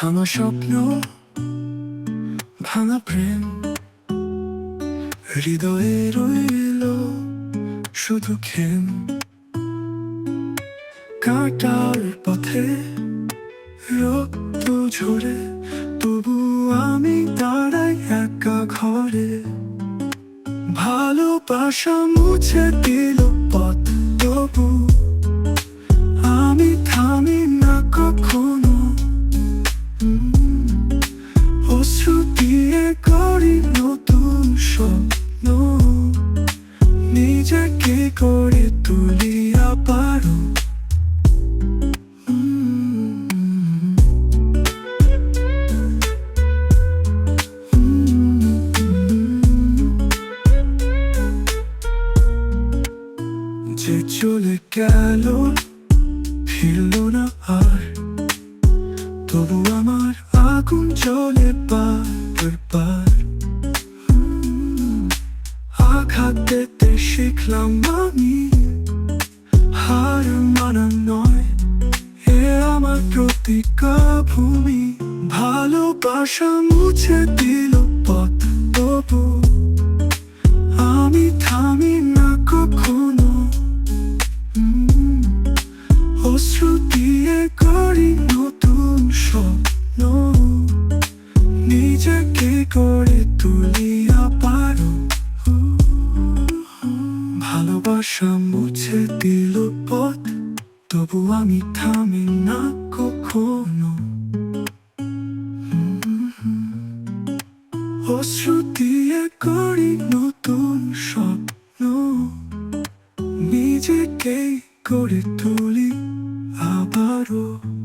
ভাঙা স্বপ্ন ভাঙা প্রেম হৃদয়ে রইল শুধু খেম কাটার পথে রক্ত ঝরে তবু আমি দাঁড়াই একা ঘরে। ভালোবাসা মুছে দিল অশ্রু দিয়ে করি নতুন স্বপ্ন। নিজেকে করে তুলি আবারও উম, উম, যে চলে গেল ফিরল জ্বলে বারবার হুম, আঘাত দিতে শিখলাম আমি। হার মানা নয় এ আমার প্রতিজ্ঞা ভূমি। ভালোবাসা মুছে দিল পথ তবু আমি থামি না কখনো। অশ্রু দিয়ে করি নতুন স্বপ্ন। নিজেকে করে তুলি আবারও ভালোবাসা মুছে দিল পথ, তবু আমি থামি না কখনো। অশ্রু দিয়ে করি নতুন স্বপ্ন। নিজেকে করে তুলি আবারও।